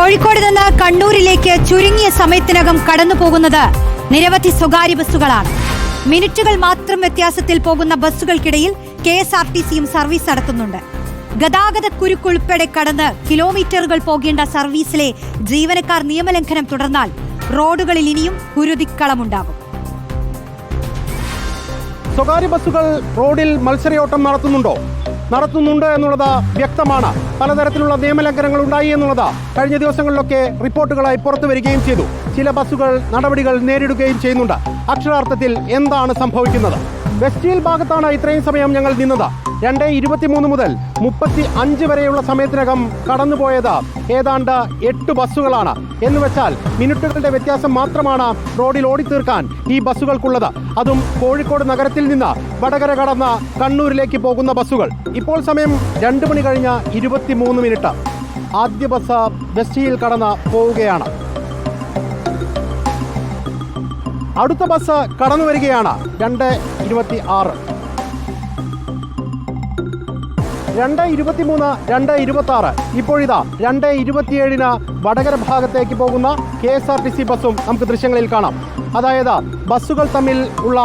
കോഴിക്കോട് നിന്ന് കണ്ണൂരിലേക്ക് ചുരുങ്ങിയ സമയത്തിനകം കടന്നു പോകുന്നത് നിരവധി സ്വകാര്യ ബസ്സുകളാണ്. മിനിറ്റുകൾ മാത്രം വ്യത്യാസത്തിൽ പോകുന്ന ബസ്സുകൾക്കിടയിൽ കെ എസ് ആർ ടി സിയും സർവീസ് നടത്തുന്നുണ്ട്. ഗതാഗത കുരുക്കുൾപ്പെടെ കടന്ന് കിലോമീറ്ററുകൾ പോകേണ്ട സർവീസിലെ ജീവനക്കാർ നിയമലംഘനം തുടർന്നാൽ റോഡുകളിൽ ഇനിയും കുരുതിക്കളമുണ്ടാകും. സ്വകാര്യ ബസ്സുകൾ റോഡിൽ മത്സരയോട്ടം നടത്തുന്നുണ്ടോ? നടത്തുന്നുണ്ട് എന്നുള്ളത് വ്യക്തമാണ്. പലതരത്തിലുള്ള നിയമലംഘനങ്ങൾ ഉണ്ടായി എന്നുള്ളത് കഴിഞ്ഞ ദിവസങ്ങളിലൊക്കെ റിപ്പോർട്ടുകളായി പുറത്തു വരികയും ചെയ്തു. ചില ബസ്സുകൾ നടപടികൾ നേരിടുകയും ചെയ്യുന്നുണ്ട്. അക്ഷരാർത്ഥത്തിൽ എന്താണ് സംഭവിക്കുന്നത്? വെസ്റ്റ് ഭാഗത്താണ് ഇത്രയും സമയം ഞങ്ങൾ നിന്നത്. രണ്ട് ഇരുപത്തിമൂന്ന് മുതൽ മുപ്പത്തി അഞ്ച് വരെയുള്ള സമയത്തിനകം കടന്നുപോയത് ഏതാണ്ട് എട്ട് ബസ്സുകളാണ്. എന്ന് വെച്ചാൽ മിനിറ്റുകളുടെ വ്യത്യാസം മാത്രമാണ് റോഡിൽ ഓടിത്തീർക്കാൻ ഈ ബസ്സുകൾക്കുള്ളത്. അതും കോഴിക്കോട് നഗരത്തിൽ നിന്ന് വടകര കടന്ന കണ്ണൂരിലേക്ക് പോകുന്ന ബസ്സുകൾ. ഇപ്പോൾ സമയം രണ്ട് മണി കഴിഞ്ഞ ഇരുപത്തിമൂന്ന് മിനിറ്റ്. ആദ്യ ബസ് വെസ്റ്റിയിൽ കടന്ന് പോവുകയാണ്. അടുത്ത ബസ് കടന്നു വരികയാണ്. രണ്ട് ഇരുപത്തി ആറ് രണ്ട് ഇരുപത്തിമൂന്ന് രണ്ട് ഇരുപത്തി ആറ് ഇപ്പോഴിതാ രണ്ട് ഇരുപത്തിയേഴിന് വടകര ഭാഗത്തേക്ക് പോകുന്ന K S R T C ബസ്സും നമുക്ക് ദൃശ്യങ്ങളിൽ കാണാം. അതായത് ബസ്സുകൾ തമ്മിൽ ഉള്ള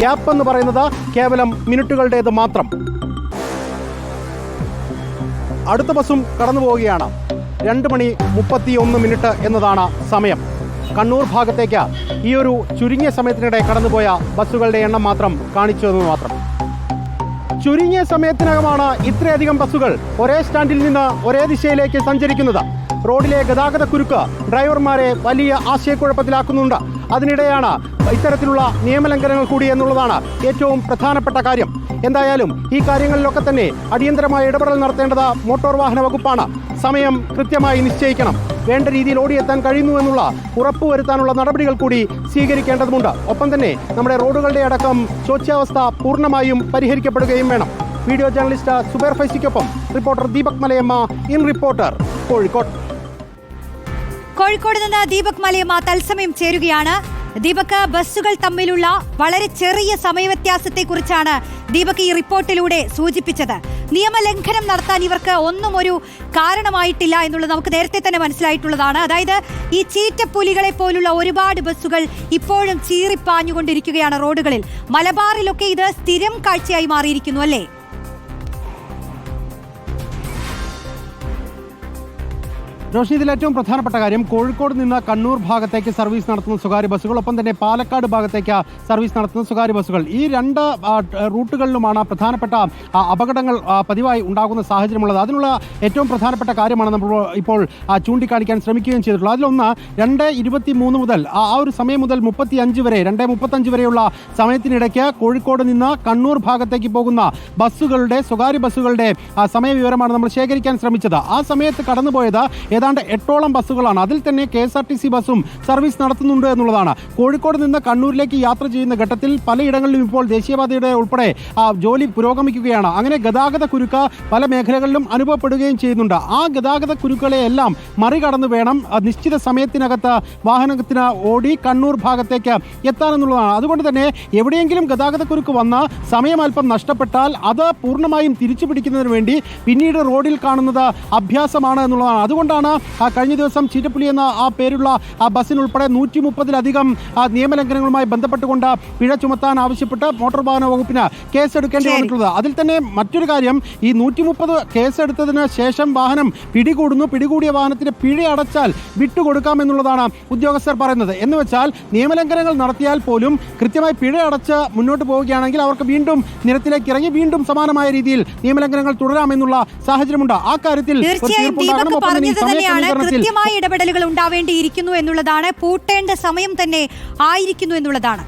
ഗ്യാപ്പ് എന്ന് പറയുന്നത് കേവലം മിനിറ്റുകളുടേത് മാത്രം. അടുത്ത ബസ്സും കടന്നു പോവുകയാണ് രണ്ട് മണി മുപ്പത്തി ഒന്ന് മിനിറ്റ് എന്നതാണ് സമയം. കണ്ണൂർ ഭാഗത്തേക്ക് ഈ ഒരു ചുരുങ്ങിയ സമയത്തിനിടെ കടന്നുപോയ ബസ്സുകളുടെ എണ്ണം മാത്രം കാണിച്ചു തന്നു മാത്രം. ചുരുങ്ങിയ സമയത്തിനകമാണ് ഇത്രയധികം ബസ്സുകൾ ഒരേ സ്റ്റാൻഡിൽ നിന്ന് ഒരേ ദിശയിലേക്ക് സഞ്ചരിക്കുന്നത്. റോഡിലെ ഗതാഗത കുരുക്ക് ഡ്രൈവർമാരെ വലിയ ആശയക്കുഴപ്പത്തിലാക്കുന്നുണ്ട്. അതിനിടെയാണ് ഇത്തരത്തിലുള്ള നിയമലംഘനങ്ങൾ കൂടി എന്നുള്ളതാണ് ഏറ്റവും പ്രധാനപ്പെട്ട കാര്യം. എന്തായാലും ഈ കാര്യങ്ങളിലൊക്കെ തന്നെ അടിയന്തരമായ ഇടപെടൽ നടത്തേണ്ടത് മോട്ടോർ വാഹന വകുപ്പാണ്. സമയം കൃത്യമായി നിശ്ചയിക്കണം. വേണ്ട രീതിയിൽ ഓടിയെത്താൻ കഴിയുന്നു എന്നുള്ള ഉറപ്പുവരുത്താനുള്ള നടപടികൾ കൂടി സ്വീകരിക്കേണ്ടതുണ്ട് ഒപ്പം തന്നെ നമ്മുടെ റോഡുകളുടെ അടക്കം ശോച്യാവസ്ഥ പൂർണമായും പരിഹരിക്കപ്പെടുകയും വേണം. Video journalist Zubair ഫൈസിക്കൊപ്പം reporter Deepak Malayamma in reporter Kozhikode. Kozhikode നിന്ന് ദീപക് മലയമ്മ തത്സമയം ചേരുകയാണ്. ദീപക് ബസ്സുകൾ തമ്മിലുള്ള വളരെ ചെറിയ സമയവ്യത്യാസത്തെക്കുറിച്ചാണ് ദീപക് ഈ റിപ്പോർട്ടിലൂടെ സൂചിപ്പിച്ചത്. നിയമലംഘനം നടത്താൻ ഇവർക്ക് ഒന്നും ഒരു കാരണമായിട്ടില്ല എന്നുള്ളത് നമുക്ക് നേരത്തെ തന്നെ മനസ്സിലായിട്ടുള്ളതാണ്. അതായത് ഈ ചീറ്റപ്പുലികളെ പോലുള്ള ഒരുപാട് ബസ്സുകൾ ഇപ്പോഴും ചീറിപ്പാഞ്ഞുകൊണ്ടിരിക്കുകയാണ് റോഡുകളിൽ. മലബാറിലൊക്കെ ഇത് സ്ഥിരം കാഴ്ചയായി മാറിയിരിക്കുന്നു അല്ലേ? റോഷി ഇതിൽ ഏറ്റവും പ്രധാനപ്പെട്ട കാര്യം കോഴിക്കോട് നിന്ന് കണ്ണൂർ ഭാഗത്തേക്ക് സർവീസ് നടത്തുന്ന സ്വകാര്യ ബസ്സുകൾ ഒപ്പം തന്നെ പാലക്കാട് ഭാഗത്തേക്ക് സർവീസ് നടത്തുന്ന സ്വകാര്യ ബസ്സുകൾ. ഈ രണ്ട് റൂട്ടുകളിലുമാണ് പ്രധാനപ്പെട്ട അപകടങ്ങൾ പതിവായി ഉണ്ടാകുന്ന സാഹചര്യമുള്ളത്. അതിനുള്ള ഏറ്റവും പ്രധാനപ്പെട്ട കാര്യമാണ് നമ്മൾ ഇപ്പോൾ ചൂണ്ടിക്കാണിക്കാൻ ശ്രമിക്കുകയും ചെയ്തിട്ടുള്ളത്. അതിലൊന്ന് രണ്ട് ഇരുപത്തി മൂന്ന് മുതൽ ആ ഒരു സമയം മുതൽ മുപ്പത്തി അഞ്ച് വരെ രണ്ട് മുപ്പത്തഞ്ച് വരെയുള്ള സമയത്തിനിടയ്ക്ക് കോഴിക്കോട് നിന്ന് കണ്ണൂർ ഭാഗത്തേക്ക് പോകുന്ന ബസ്സുകളുടെ സ്വകാര്യ ബസ്സുകളുടെ സമയവിവരമാണ് നമ്മൾ ശേഖരിക്കാൻ ശ്രമിച്ചത്. ആ സമയത്ത് കടന്നുപോയത് ഏതാണ്ട് എട്ടോളം ബസ്സുകളാണ്. അതിൽ തന്നെ K S R T C ബസ്സും സർവീസ് നടത്തുന്നുണ്ട് എന്നുള്ളതാണ്. കോഴിക്കോട് നിന്ന് കണ്ണൂരിലേക്ക് യാത്ര ചെയ്യുന്ന ഘട്ടത്തിൽ പലയിടങ്ങളിലും ഇപ്പോൾ ദേശീയപാതയുടെ ഉൾപ്പെടെ ജോലി പുരോഗമിക്കുകയാണ്. അങ്ങനെ ഗതാഗത കുരുക്ക് പല മേഖലകളിലും അനുഭവപ്പെടുകയും ചെയ്യുന്നുണ്ട്. ആ ഗതാഗത കുരുക്കളെ എല്ലാം മറികടന്ന് വേണം നിശ്ചിത സമയത്തിനകത്ത് വാഹനത്തിന് ഓടി കണ്ണൂർ ഭാഗത്തേക്ക് എത്താനെന്നുള്ളതാണ്. അതുകൊണ്ട് തന്നെ എവിടെയെങ്കിലും ഗതാഗത കുരുക്ക് വന്ന സമയം അല്പം നഷ്ടപ്പെട്ടാൽ അത് പൂർണമായും തിരിച്ചു പിടിക്കുന്നതിന് വേണ്ടി പിന്നീട് റോഡിൽ കാണുന്നത് അഭ്യാസമാണ് എന്നുള്ളതാണ്. അതുകൊണ്ടാണ് കഴിഞ്ഞ ദിവസം ചീറ്റപ്പുലി എന്ന ആ പേരുള്ള ആ ബസ്സിനുൾപ്പെടെ നൂറ്റി മുപ്പതിലധികം നിയമലംഘനങ്ങളുമായി ബന്ധപ്പെട്ടുകൊണ്ട് പിഴ ചുമത്താൻ ആവശ്യപ്പെട്ട് മോട്ടോർ വാഹന വകുപ്പിന് കേസെടുക്കേണ്ടി. വന്നിട്ടുള്ളത്. അതിൽ തന്നെ മറ്റൊരു കാര്യം ഈ നൂറ്റി മുപ്പത് കേസെടുത്തതിന് ശേഷം വാഹനം പിടികൂടുന്നു. പിടികൂടിയ വാഹനത്തിന് പിഴ അടച്ചാൽ വിട്ടുകൊടുക്കാം എന്നുള്ളതാണ് ഉദ്യോഗസ്ഥർ പറയുന്നത്. എന്ന് വെച്ചാൽ നിയമലംഘനങ്ങൾ നടത്തിയാൽ പോലും കൃത്യമായി പിഴ അടച്ച് മുന്നോട്ട് പോവുകയാണെങ്കിൽ അവർക്ക് വീണ്ടും നിരത്തിലേക്ക് ഇറങ്ങി വീണ്ടും സമാനമായ രീതിയിൽ നിയമലംഘനങ്ങൾ തുടരാമെന്നുള്ള സാഹചര്യമുണ്ട്. ആ കാര്യത്തിൽ തന്നെയാണ് കൃത്യമായ ഇടപെടലുകൾ ഉണ്ടാവേണ്ടിയിരിക്കുന്നു എന്നുള്ളതാണ് പൂട്ടേണ്ട സമയം തന്നെ ആയിരിക്കുന്നു എന്നുള്ളതാണ്.